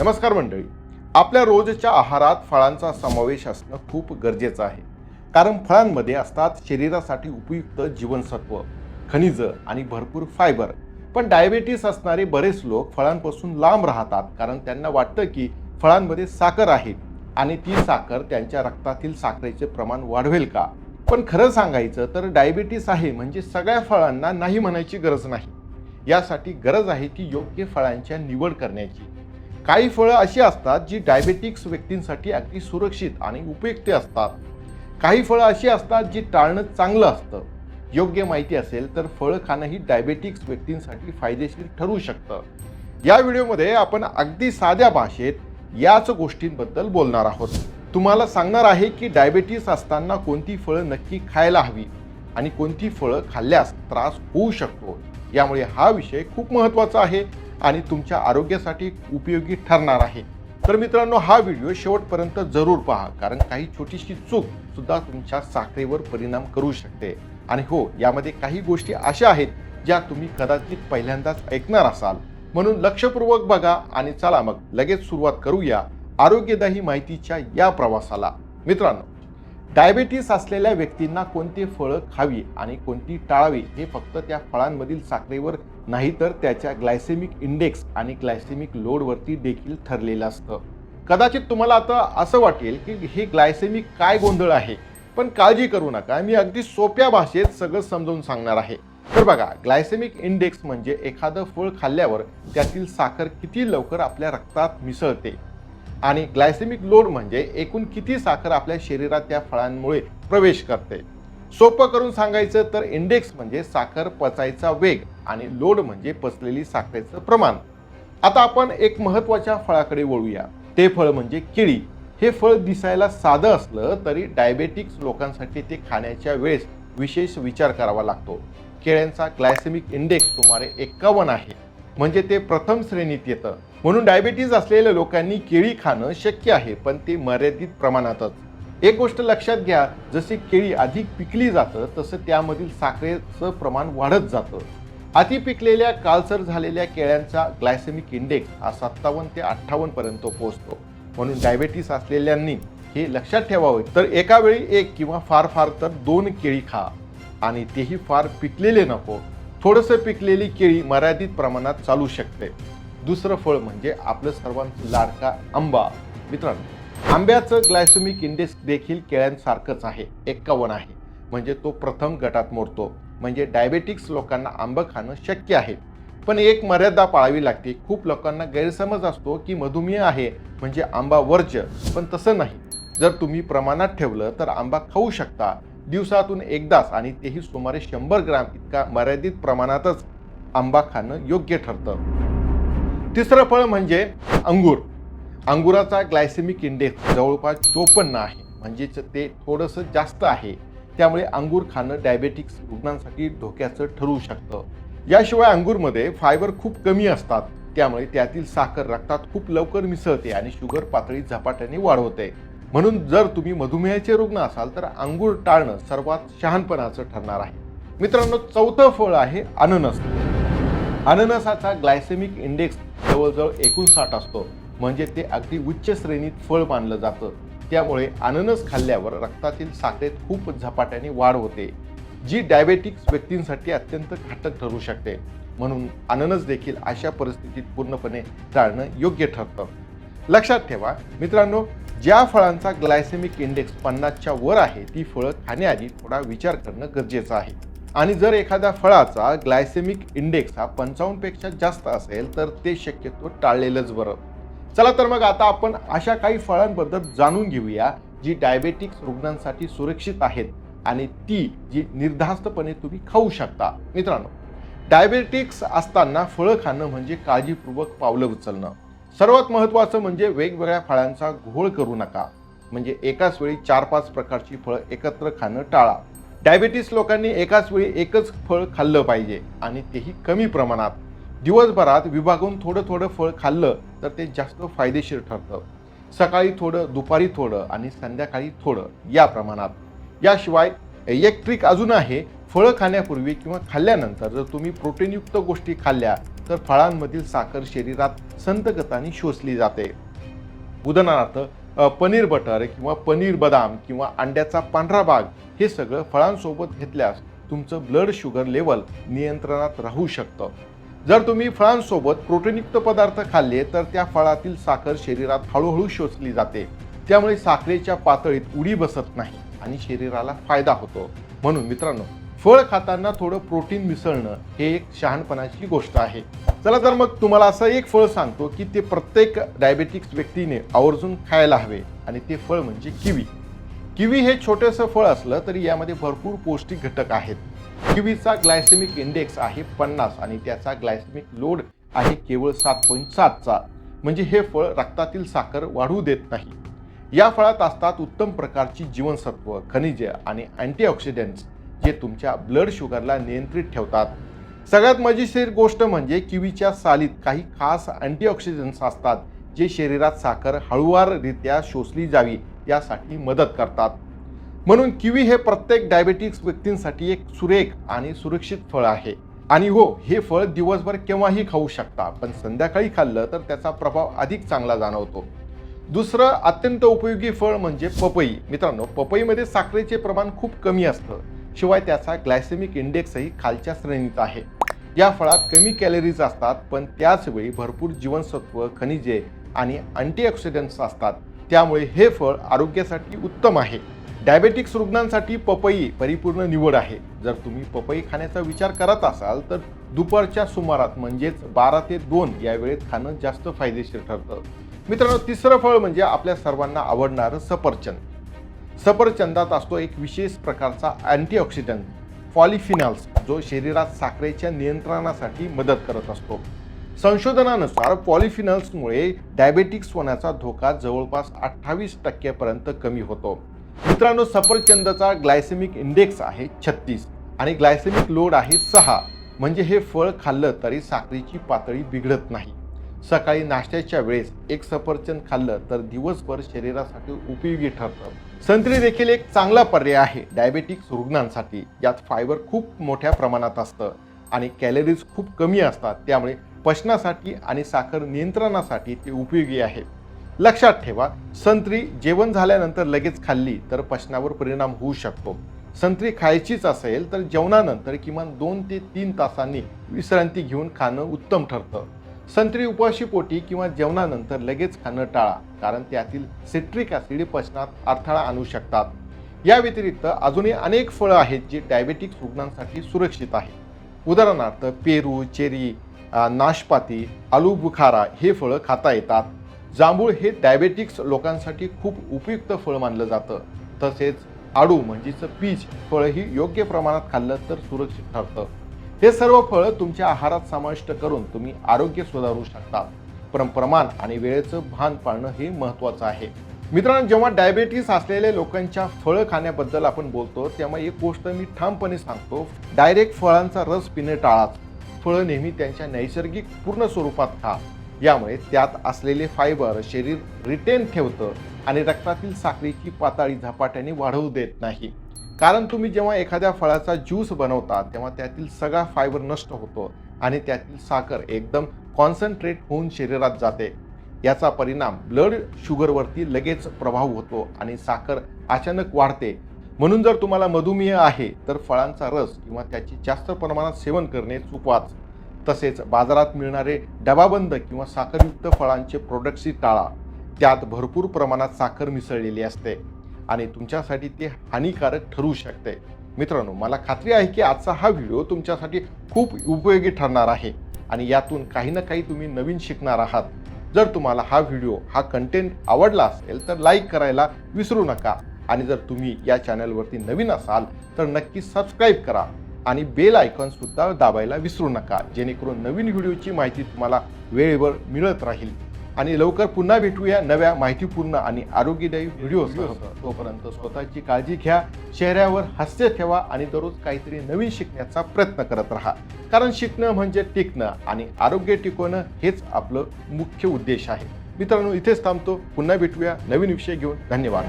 नमस्कार मंडळी. आपल्या रोजच्या आहारात फळांचा समावेश असणं खूप गरजेचं आहे. कारण फळांमध्ये असतात शरीरासाठी उपयुक्त जीवनसत्व खनिज आणि भरपूर फायबर. पण डायबेटीस असणारे बरेच लोक फळांपासून लांब राहतात कारण त्यांना वाटतं की फळांमध्ये साखर आहे आणि ती साखर त्यांच्या रक्तातील साखरेचे प्रमाण वाढवेल का? पण खरं सांगायचं तर डायबिटीस आहे म्हणजे सगळ्या फळांना नाही म्हणायची गरज नाही. यासाठी गरज आहे ती योग्य फळांच्या निवड करण्याची. काही फळं अशी असतात जी डायबेटिक्स व्यक्तींसाठी अगदी सुरक्षित आणि उपयुक्त असतात. काही फळं अशी असतात जी टाळणं चांगलं असतं. योग्य माहिती असेल तर फळं खाणं ही डायबेटिक्स व्यक्तींसाठी फायदेशीर ठरू शकतं. या व्हिडिओमध्ये आपण अगदी साध्या भाषेत याच गोष्टींबद्दल बोलणार आहोत. तुम्हाला सांगणार आहे की डायबेटीस असताना कोणती फळं नक्की खायला हवी. आणि कोणती फळं खाल्ल्यास त्रास होऊ शकतो. यामुळे हा विषय खूप महत्त्वाचा आहे आणि तुमच्या आरोग्यासाठी उपयोगी ठरणार आहे. तर मित्रांनो हा व्हिडिओ शेवटपर्यंत जरूर पहा कारण काही छोटीशी चूक सुद्धा तुमच्या साखरेवर परिणाम करू शकते. आणि हो यामध्ये काही गोष्टी अशा आहेत ज्या तुम्ही कदाचित पहिल्यांदाच ऐकणार असाल. म्हणून लक्षपूर्वक बघा आणि चला मग लगेच सुरुवात करूया आरोग्यदायी माहितीच्या या प्रवासाला. मित्रांनो डायबेटीस असलेल्या व्यक्तींना कोणती फळं खावी आणि कोणती टाळावी हे फक्त त्या फळांमधील साखरेवर नाही तर त्याच्या ग्लायसेमिक इंडेक्स आणि ग्लायसेमिक लोडवरती देखील ठरलेलं असतं. कदाचित तुम्हाला आता असं वाटेल की हे ग्लायसेमिक काय गोंधळ आहे पण काळजी करू नका. मी अगदी सोप्या भाषेत सगळं समजावून सांगणार आहे. तर बघा ग्लायसेमिक इंडेक्स म्हणजे एखादं फळ खाल्ल्यावर त्यातील साखर किती लवकर आपल्या रक्तात मिसळते? आणि ग्लायसेमिक लोड म्हणजे एकूण किती साखर आपल्या शरीरात त्या फळांमुळे प्रवेश करते? सोपं करून सांगायचं तर इंडेक्स म्हणजे साखर पचायचा वेग आणि लोड म्हणजे पचलेली साखरेचं प्रमाण. आता आपण एक महत्त्वाच्या फळाकडे वळूया. ते फळ म्हणजे केळी हे फळ दिसायला साधं असलं तरी डायबेटिक्स लोकांसाठी ते खाण्याच्या वेळेस विशेष विचार करावा लागतो. केळ्यांचा ग्लायसेमिक इंडेक्स सुमारे एक्कावन्न आहे. म्हणजे ते प्रथम श्रेणीत येतं. म्हणून डायबिटीज असलेल्या लोकांनी केळी खाणं शक्य आहे पण ते मर्यादित प्रमाणातच. एक गोष्ट लक्षात घ्या जसे केळी अधिक पिकली जातं तसं त्यामधील साखरेचं प्रमाण वाढत जातं. अति पिकलेल्या काळसर झालेल्या केळ्यांचा ग्लायसेमिक इंडेक्स हा सत्तावन्न ते अठ्ठावन्न पर्यंत पोहोचतो. म्हणून डायबेटीस असलेल्यांनी हे लक्षात ठेवावे. तर एका वेळी एक किंवा फार फार तर दोन केळी खा. आणि तेही फार पिकलेले नको. थोडंसं पिकलेली केळी मर्यादित प्रमाणात चालू शकते. दुसरं फळ म्हणजे आपलं सर्वांचं लाडका आंबा. मित्रांनो आंब्याचं ग्लायसेमिक इंडेक्स देखील केळ्यांसारखंच आहे एक्कावन्न आहे. म्हणजे तो प्रथम गटात मोडतो. म्हणजे डायबेटिक्स लोकांना आंबं खाणं शक्य आहे. पण एक मर्यादा पाळावी लागते. खूप लोकांना गैरसमज असतो की मधुमेह आहे म्हणजे आंबा वर्ज्य. पण तसं नाही. जर तुम्ही प्रमाणात ठेवलं तर आंबा खाऊ शकता. दिवसातून एकदाच आणि तेही सुमारे शंभर ग्राम इतका मर्यादित प्रमाणातच आंबा खाणं योग्य ठरतं. तिसरं फळ म्हणजे अंगूर. अंगुराचा ग्लायसेमिक इंडेक्स जवळपास चोपन्न आहे. म्हणजेच ते थोडंसं जास्त आहे. त्यामुळे अंगूर खाणं डायबेटिक्स रुग्णांसाठी धोक्याचं ठरू शकतं. याशिवाय अंगूरमध्ये फायबर खूप कमी असतात. त्यामुळे त्यातील साखर रक्तात खूप लवकर मिसळते आणि शुगर पातळी झपाट्याने वाढवते. म्हणून जर तुम्ही मधुमेहाचे रुग्ण असाल तर अंगूर टाळणं सर्वात शहाणपणाचं ठरणार आहे. मित्रांनो चौथं फळ आहे अननस. अननसाचा ग्लायसेमिक इंडेक्स जवळजवळ एकोणसाठ असतो. म्हणजे ते अगदी उच्च श्रेणीत फळ मानलं जातं. त्यामुळे अननस खाल्ल्यावर रक्तातील साखरेत खूप झपाट्याने वाढ होते जी डायबेटिक्स व्यक्तींसाठी अत्यंत घातक ठरू शकते. म्हणून अननस देखील अशा परिस्थितीत पूर्णपणे टाळणं योग्य ठरतं. लक्षात ठेवा मित्रांनो ज्या फळांचा ग्लायसेमिक इंडेक्स पन्नासच्या वर आहे ती फळं खाण्याआधी थोडा विचार करणं गरजेचं आहे. आणि जर एखाद्या फळाचा ग्लायसेमिक इंडेक्स हा पंचावन्नपेक्षा जास्त असेल तर ते शक्यतो टाळलेलंच बरं. चला तर मग आता आपण अशा काही फळांबद्दल जाणून घेऊया जी डायबेटिक्स रुग्णांसाठी सुरक्षित आहेत आणि ती जी निर्धास्तपणे तुम्ही खाऊ शकता. मित्रांनो डायबेटिक्स असताना फळं खाणं म्हणजे काळजीपूर्वक पावलं उचलणं. सर्वात महत्त्वाचं म्हणजे वेगवेगळ्या फळांचा घोळ करू नका. म्हणजे एकाच वेळी चार पाच प्रकारची फळं एकत्र खाणं टाळा. डायबेटीस लोकांनी एकाच वेळी एकच फळ खाल्लं पाहिजे आणि तेही कमी प्रमाणात. दिवसभरात विभागून थोडं थोडं फळ खाल्लं तर ते जास्त फायदेशीर ठरतं. सकाळी थोडं दुपारी थोडं आणि संध्याकाळी थोडं या प्रमाणात. याशिवाय एक ट्रिक अजून आहे फळं खाण्यापूर्वी किंवा खाल्ल्यानंतर जर तुम्ही प्रोटीनयुक्त गोष्टी खाल्ल्या तर फळांमधील साखर शरीरात संतगताने शोषली जाते. उदाहरणार्थ पनीर बटर किंवा पनीर बदाम किंवा अंड्याचा पांढरा भाग हे सगळं फळांसोबत घेतल्यास तुमचं ब्लड शुगर लेवल नियंत्रणात राहू शकतं. जर तुम्ही फळांसोबत प्रोटीनयुक्त पदार्थ खाल्ले तर त्या फळातील साखर शरीरात हळूहळू शोषली जाते. त्यामुळे साखरेच्या पातळीत उडी बसत नाही आणि शरीराला फायदा होतो. म्हणून मित्रांनो फळ खाताना थोडं प्रोटीन मिसळणं हे एक शहाणपणाची गोष्ट आहे. चला तर मग तुम्हाला असं एक फळ सांगतो की ते प्रत्येक डायबेटिक्स व्यक्तीने आवर्जून खायला हवे आणि ते फळ म्हणजे किवी. किवी हे छोटंसं फळ असलं तरी यामध्ये भरपूर पौष्टिक घटक आहेत. किवीचा ग्लायसेमिक इंडेक्स आहे पन्नास आणि त्याचा ग्लायसेमिक लोड आहे केवळ सात पॉईंट सातचा. म्हणजे हे फळ रक्तातील साखर वाढू देत नाही. या फळात असतात उत्तम प्रकारची जीवनसत्व खनिजे आणि अँटीऑक्सिडंट्स जे तुमच्या ब्लड शुगरला नियंत्रित ठेवतात. सगळ्यात मजेशीर गोष्ट म्हणजे किवीच्या सालीत काही खास अँटीऑक्सिडंट्स असतात जे शरीरात साखर हळूवाररित्या शोषली जावी यासाठी मदत करतात. म्हणून किवी हे प्रत्येक डायबेटिक्स व्यक्तींसाठी एक सुरेख आणि सुरक्षित फळ आहे. आणि हो हे फळ दिवसभर केव्हाही खाऊ शकता पण संध्याकाळी खाल्लं तर त्याचा प्रभाव अधिक चांगला जाणवतो. दुसरं अत्यंत उपयोगी फळ म्हणजे पपई. मित्रांनो पपईमध्ये साखरेचे प्रमाण खूप कमी असतं. शिवाय त्याचा ग्लायसेमिक इंडेक्सही खालच्या श्रेणीत आहे. या फळात कमी कॅलरीज असतात पण त्याचवेळी भरपूर जीवनसत्व खनिजे आणि अँटीऑक्सिडंट्स असतात. त्यामुळे हे फळ आरोग्यासाठी उत्तम आहे. डायबेटिक्स रुग्णांसाठी पपई परिपूर्ण निवड आहे. जर तुम्ही पपई खाण्याचा विचार करत असाल तर दुपारच्या सुमारात म्हणजेच बारा ते दोन या वेळेत खाणं जास्त फायदेशीर ठरतं. मित्रांनो तिसरं फळ म्हणजे आपल्या सर्वांना आवडणारं सफरचंद. सफरचंदात असतो एक विशेष प्रकारचा अँटीऑक्सिडंट फॉलिफिनॉल्स जो शरीरात साखरेच्या नियंत्रणासाठी मदत करत असतो. संशोधनानुसार पॉलिफिनल्समुळे डायबेटिक्स होण्याचा धोका जवळपास अठ्ठावीस टक्क्यापर्यंत कमी होतो. मित्रांनो सफरचंदाचा ग्लायसेमिक इंडेक्स आहे छत्तीस आणि ग्लायसेमिक लोड आहे सहा. म्हणजे हे फळ खाल्लं तरी साखरेची पातळी बिघडत नाही. सकाळी नाश्त्याच्या वेळेस एक सफरचंद खाल्लं तर दिवसभर शरीरासाठी उपयोगी ठरतं. संत्री देखील एक चांगला पर्याय आहे डायबेटिक्स रुग्णांसाठी. यात फायबर खूप मोठ्या प्रमाणात असतं आणि कॅलरीज खूप कमी असतात. त्यामुळे पचनासाठी आणि साखर नियंत्रणासाठी ते उपयोगी आहे. लक्षात ठेवा संत्री जेवण झाल्यानंतर लगेच खाल्ली तर पचनावर परिणाम होऊ शकतो. संत्री खायचीच असेल तर जेवणानंतर किमान दोन ते तीन तासांनी विश्रांती घेऊन खाणं उत्तम ठरतं. संत्री उपाशीपोटी किंवा जेवणानंतर लगेच खाणं टाळा कारण त्यातील सिट्रिक ॲसिड पचनात अडथळा आणू शकतात. या व्यतिरिक्त अजूनही अनेक फळं आहेत जी डायबेटिक्स रुग्णांसाठी सुरक्षित आहेत. उदाहरणार्थ पेरू चेरी नाशपाती आलू बुखारा हे फळं खाता येतात. जांभूळ हे डायबेटिक्स लोकांसाठी खूप उपयुक्त फळ मानलं जातं. तसेच आडू म्हणजेच पीच फळही योग्य प्रमाणात खाल्लं तर सुरक्षित ठरतं. हे सर्व फळं तुमच्या आहारात समाविष्ट करून तुम्ही आरोग्य सुधारू शकता. पण प्रमाण आणि वेळेचं भान पाळणं हे महत्त्वाचं आहे. मित्रांनो जेव्हा डायबेटीस असलेल्या लोकांच्या फळं खाण्याबद्दल आपण बोलतो तेव्हा एक गोष्ट मी ठामपणे सांगतो डायरेक्ट फळांचा रस पिणे टाळाच फळं नेहमी त्यांच्या नैसर्गिक पूर्ण स्वरूपात खा. यामुळे त्यात असलेले फायबर शरीर रिटेन ठेवतं आणि रक्तातील साखरेची पातळी झपाट्याने वाढवू देत नाही. कारण तुम्ही जेव्हा एखाद्या फळाचा ज्यूस बनवता तेव्हा त्यातील सगळा फायबर नष्ट होतो आणि त्यातील साखर एकदम कॉन्सन्ट्रेट होऊन शरीरात जाते. याचा परिणाम ब्लड शुगरवरती लगेच प्रभाव होतो आणि साखर अचानक वाढते. म्हणून जर तुम्हाला मधुमेह आहे तर फळांचा रस किंवा त्याची जास्त प्रमाणात सेवन करणे चुकवाच. तसेच बाजारात मिळणारे डबाबंद किंवा साखरयुक्त फळांचे प्रोडक्ट्सही टाळा. त्यात भरपूर प्रमाणात साखर मिसळलेली असते. आणि तुमच्यासाठी ते हानिकारक ठरू शकते. मित्रांनो मला खात्री आहे की आजचा हा व्हिडिओ तुमच्यासाठी खूप उपयोगी ठरणार आहे आणि यातून काही ना काही तुम्ही नवीन शिकणार आहात. जर तुम्हाला हा व्हिडिओ हा कंटेंट आवडला असेल तर लाईक करायला विसरू नका. आणि जर तुम्ही या चॅनलवरती नवीन असाल तर नक्की सबस्क्राईब करा आणि बेल आयकॉन सुद्धा दाबायला विसरू नका. जेणेकरून नवीन व्हिडिओची माहिती तुम्हाला वेळेवर मिळत राहील. आणि लवकर पुन्हा भेटूया नव्या माहितीपूर्ण आणि आरोग्यदायी व्हिडिओसह तोपर्यंत स्वतःची काळजी घ्या चेहऱ्यावर हास्य ठेवा आणि दररोज काहीतरी नवीन शिकण्याचा प्रयत्न करत राहा. कारण शिकणं म्हणजे टिकणं आणि आरोग्य टिकवणं हेच आपलं मुख्य उद्देश आहे. मित्रांनो इथेच थांबतो. पुन्हा भेटूया नवीन विषय घेऊन. धन्यवाद.